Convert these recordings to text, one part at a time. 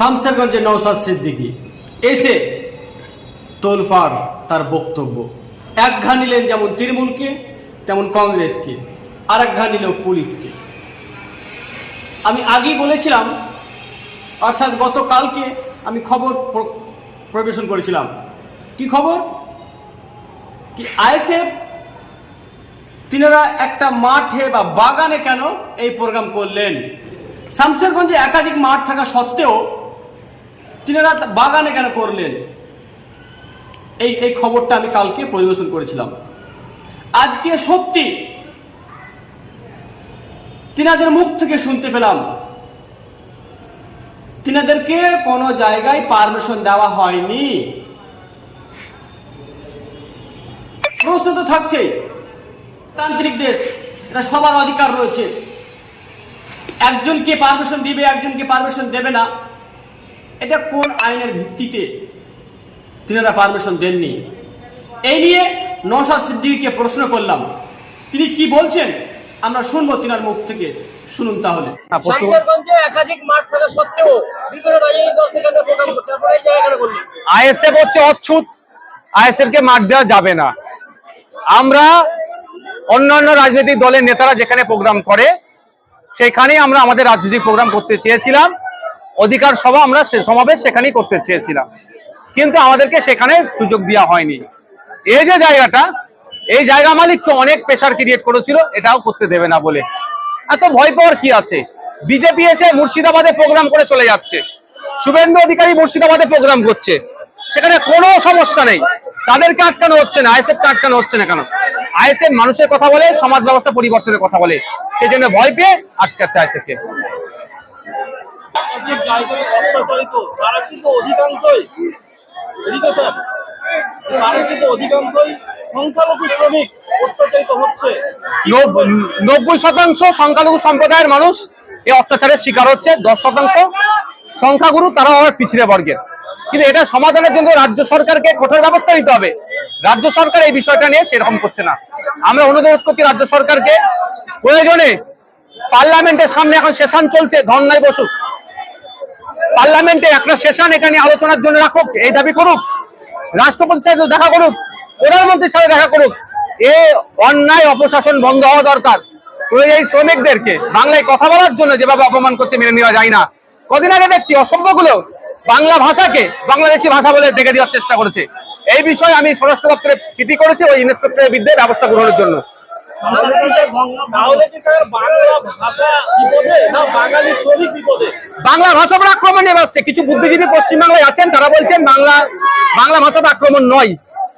শামসেরগঞ্জের নৌসাদ সিদ্দিকি। এসে তোলফার তার বক্তব্য। এক ঘা নিলেন যেমন তৃণমূলকে, তেমন কংগ্রেসকে। আর এক ঘা নিল পুলিশকে। আমি আগেই বলেছিলাম, অর্থাৎ গতকালকে আমি খবর প্র- পরিবেশন করেছিলাম। কি খবর? কি আইএসএফ তিনারা একটা মাঠে বা বাগানে কেন এই প্রোগ্রাম করলেন? শামসেরগঞ্জে একাধিক মাঠ থাকা সত্ত্বেও তিনারা বাগানে কেন করলেন? এই এই খবরটা আমি কালকে পরিবেশন করেছিলাম। আজকে সত্যি তিনাদের মুখ থেকে শুনতে পেলাম। তিনাদেরকে কোনো জায়গায় পারমিশন দেওয়া হয়নি। প্রশ্ন তো থাকছেই তান্ত্রিক দেশ, এটা সবার অধিকার রয়েছে। একজনকে পারমিশন দিবে, একজনকে পারমিশন দেবে না। এটা কোন আইনের ভিত্তিতে তিনারা পারমিশন দেননি? এই নিয়ে নওশাদ সিদ্দিকীকে প্রশ্ন করলাম। তিনি কি বলছেন? আমরা শুনব তিনার মুখ থেকে। শুনুন তাহলে। একাধিক মাঠ থাকা সত্ত্বেও বিভিন্ন রাজনৈতিক দল সেখানে প্রোগ্রাম করছে আপনারা এই জায়গাটা বললেন আইএসএফ হচ্ছে অচ্ছুত। আইএসএফ কে মাঠ দেওয়া যাবে না। আমরা অন্যান্য রাজনৈতিক দলের নেতারা যেখানে প্রোগ্রাম করে সেখানেই আমরা আমাদের রাজনৈতিক প্রোগ্রাম করতে চেয়েছিলাম। অধিকার সভা আমরা সমাবেশ সেখানেই করতে চেয়েছিলাম। কিন্তু আমাদেরকে সেখানে সুযোগ দেওয়া হয়নি। এই যে জায়গাটা, এই জায়গা মালিক তো অনেক প্রেশার ক্রিয়েট করেছিল, এটাও করতে দেবে না বলে। এত ভয় পাওয়ার কি আছে? বিজেপি এসে মুর্শিদাবাদে প্রোগ্রাম করে চলে যাচ্ছে। শুভেন্দু অধিকারী মুর্শিদাবাদে প্রোগ্রাম করছে। সেখানে কোনো সমস্যা নেই। তাদেরকে আটকানো হচ্ছে না আইএসএফ কে আটকানো হচ্ছে না কেন? আইএসএফ মানুষের কথা বলে, সমাজ ব্যবস্থা পরিবর্তনের কথা বলে। সেই জন্য ভয় পেয়ে আটকাচ্ছে আইএসএফ কে একাধিক জায়গায় অত্যাচারিত তারা কিন্তু অধিকাংশই তারা কিন্তু অধিকাংশই সংখ্যালঘু শ্রমিক অত্যাচারিত হচ্ছে। নব্বই শতাংশ সংখ্যালঘু সম্প্রদায়ের মানুষ এই অত্যাচারের শিকার হচ্ছে। দশ শতাংশ সংখ্যাগুরু তারা আবার পিছিয়ে বর্গের। কিন্তু এটা সমাধানের জন্য রাজ্য সরকারকে কঠোর ব্যবস্থা নিতে হবে। রাজ্য সরকার এই বিষয়টা নিয়ে সেরকম করছে না। আমরা অনুরোধ করছি রাজ্য সরকারকে প্রয়োজনে পার্লামেন্টের সামনে এখন সেশন চলছে, ধর্নায় বসুক। পার্লামেন্টে একটা সেশন এখানে আলোচনার জন্য রাখুক, এই দাবি করুক, রাষ্ট্রপতির সাথে দেখা করুক, প্রধানমন্ত্রীর সাথে দেখা করুক, এ অন্যায় অপশাসন বন্ধ হওয়া দরকার। এই শ্রমিকদেরকে বাংলায় কথা বলার জন্য যেভাবে অপমান করছে মেনে নেওয়া যায় না। কদিন আগে দেখছি অসভ্যগুলো বাংলা ভাষাকে বাংলাদেশি ভাষা বলে দেখে দেওয়ার চেষ্টা করেছে। এই বিষয়ে আমি স্বরাষ্ট্র দপ্তরে চিঠি করেছি, ওই ইন্সপেক্টরের বিরুদ্ধে ব্যবস্থা গ্রহণের জন্য। বাংলা ভাষা ভাষা উপর আক্রমণ নেমে আসছে। কিছু বুদ্ধিজীবী পশ্চিমবাংলায় আছেন, তারা বলছেন বাংলা বাংলা ভাষাতে আক্রমণ নয়।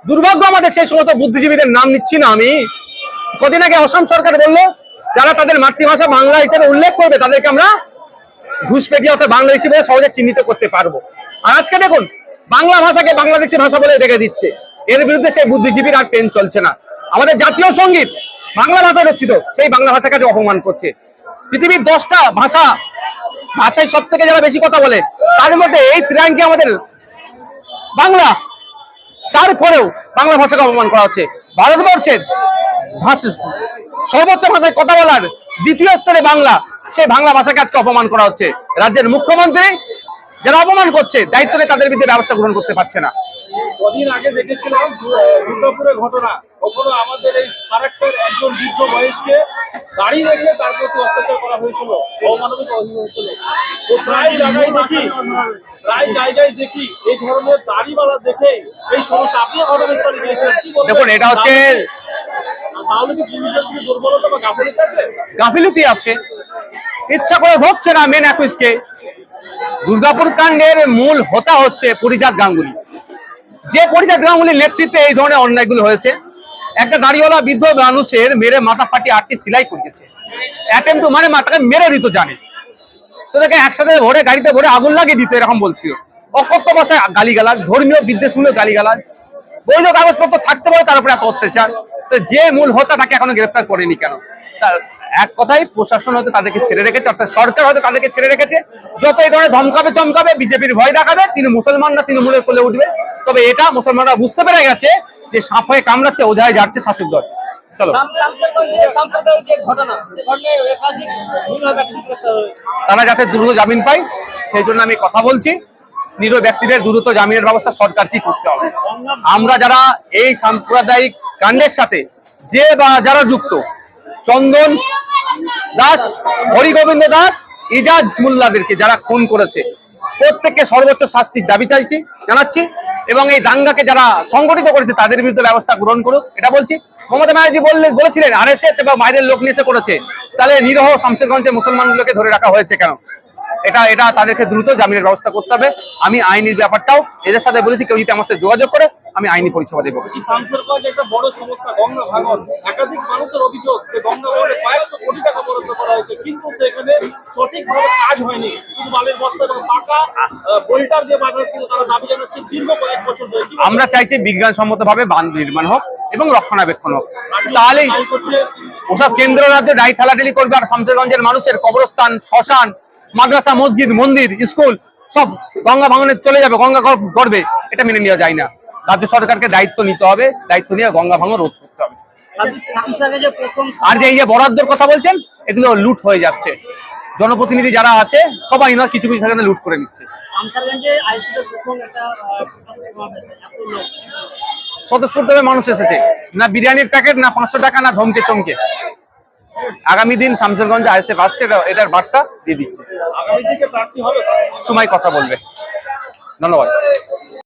দুর্ভাগ্য আমাদের সেই সমস্ত বুদ্ধিজীবীদের নাম নিচ্ছি না আমি। কদিন আগে অসম সরকার বলল, যারা তাদের মাতৃভাষা বাংলা হিসেবে উল্লেখ করবে, তাদেরকে আমরা ঘুষপেটি অর্থাৎ বাংলা হিসেবে সহজে চিহ্নিত করতে পারব। আর আজকে দেখুন, বাংলা ভাষাকে বাংলাদেশি ভাষা বলে দেখে দিচ্ছে। এর বিরুদ্ধে সেই বুদ্ধিজীবীর আর পেন চলছে না। আমাদের জাতীয় সংগীত বাংলা ভাষা রচিত, সেই বাংলা ভাষাকে আজ অপমান করছে। পৃথিবীর দশটা ভাষা, ভাষায় সব থেকে যারা বেশি কথা বলে, তার মধ্যে এই ত্রিয়াঙ্কি আমাদের বাংলা। তারপরেও বাংলা ভাষাকে অপমান করা হচ্ছে। ভারতবর্ষের ভাষা, সর্বোচ্চ ভাষায় কথা বলার দ্বিতীয় স্তরে বাংলা, সেই বাংলা ভাষাকে আজকে অপমান করা হচ্ছে। রাজ্যের মুখ্যমন্ত্রী যারা অপমান করছে, দায়িত্ব নিয়ে তাদের বিরুদ্ধে ব্যবস্থা গ্রহণ করতে পারছে না। কদিন আগে দেখেছিলাম দুর্গাপুরের ঘটনা। কখনো আমাদের এই ফারাক্টের একজন বৃদ্ধ বয়সকে গাড়ি রেখে তার প্রতি অত্যাচার করা হয়েছিল অমানবিক অধীন হয়েছিল। তো প্রায় জায়গায় দেখি প্রায় জায়গায় দেখি এই ধরনের দাড়িওয়ালা দেখে এই সমস্যা। আপনি ঘটনাস্থলে গিয়েছিলেন দেখুন এটা হচ্ছে গাফিলতি আছে? ইচ্ছা করে ধরছে না মেন অ্যাকুইসকে দুর্গাপুর কাণ্ডের মূল হোতা হচ্ছে পরিজাত গাঙ্গুলি। যে পরিজাত গাঙ্গুলির নেতৃত্বে এই ধরনের অন্যায়গুলো হয়েছে একটা দাড়িওয়ালা বৃদ্ধ মানুষের মেরে মাথা ফাটিয়ে আটটি সিলাই করিয়েছে। অ্যাটেম্প মানে মাথাকে মেরে দিত জানে। তো তাকে একসাথে ভরে গাড়িতে ভরে আগুন লাগিয়ে দিত, এরকম বলছিল। অকথ্য ভাষায় গালিগালাজ, ধর্মীয় বিদ্বেষমূলক গালিগালাজ। বৈধ কাগজপত্র থাকতে পারে, তার উপরে এত অত্যাচার। তো যে মূল হোতা তাকে এখনও গ্রেফতার করেনি কেন? এক কথাই প্রশাসন হয়তো তাদেরকে ছেড়ে রেখেছে, অর্থাৎ সরকার হয়তো তাদেরকে ছেড়ে রেখেছে। যত এই ধরনের ধমকাবে চমকাবে, বিজেপির ভয় দেখাবে তিনি মুসলমানরা তৃণমূলের কোলে উঠবে। তবে এটা মুসলমানরা বুঝতে পেরে গেছে যে সাপ হয়ে কামড়াচ্ছে, ওঝায় যাচ্ছে শাসক দল। চলো। তারা যাতে দ্রুত জামিন পায়, সেই জন্য আমি কথা বলছি। নিরীহ ব্যক্তিদের দ্রুত জামিনের ব্যবস্থা সরকার কি করতে হবে? আমরা যারা এই সাম্প্রদায়িক কাণ্ডের সাথে যে বা যারা যুক্ত, চন্দন দাস, হরিগোবিন্দ দাস, ইজাজ মোল্লাদেরকে যারা খুন করেছে, প্রত্যেককে সর্বোচ্চ শাস্তির দাবি চাইছি, জানাচ্ছি। এবং এই দাঙ্গাকে যারা সংগঠিত করেছে, তাদের বিরুদ্ধে ব্যবস্থা গ্রহণ করুক, এটা বলছি। মমতা ব্যানার্জি বললে, বলেছিলেন আর এস এবং বাইরের লোক নিয়ে করেছে। তাহলে নিরহ শামসেরগঞ্জের মুসলমানগুলোকে ধরে রাখা হয়েছে কেন? এটা এটা তাদেরকে দ্রুত জামিনের ব্যবস্থা করতে হবে। আমি আইনি ব্যাপারটাও এদের সাথে বলেছি, কেউ যদি আমার সাথে যোগাযোগ করে আমি আইনি পরিষেবা দেবো। আমরা চাইছি বিজ্ঞানসম্মত ভাবে বাঁধ নির্মাণ হোক এবং রক্ষণাবেক্ষণ হোক। তাহলেই ওসব কেন্দ্র রাজ্যে ডাই ঠেলাঠেলি করবে আর শামসেরগঞ্জের মানুষের কবরস্থান শ্মশান মাদ্রাসা মসজিদ মন্দির স্কুল সব গঙ্গা ভাঙনে চলে যাবে গঙ্গা গর্বে এটা মেনে নেওয়া যায় না। রাজ্য সরকারকে দায়িত্ব নিতে হবে দায়িত্ব নিয়ে গঙ্গা ভাঙন রোধ করতে হবে। আর যে এই যে বরাদ্দর কথা বলছেন এগুলো লুট হয়ে যাচ্ছে। জনপ্রতিনিধি যারা আছে সবাই না কিছু কিছু সেখানে লুট করে নিচ্ছে। স্বতঃস্ফূর্তভাবে মানুষ এসেছে। না বিরিয়ানির প্যাকেট না পাঁচশো টাকা না ধমকে চমকে। আগামী দিন শামসেরগঞ্জে আইসে আসছে এটার বার্তা দিয়ে দিচ্ছে। আগামী দিকে প্রার্থী হবে? সময় কথা বলবে। ধন্যবাদ।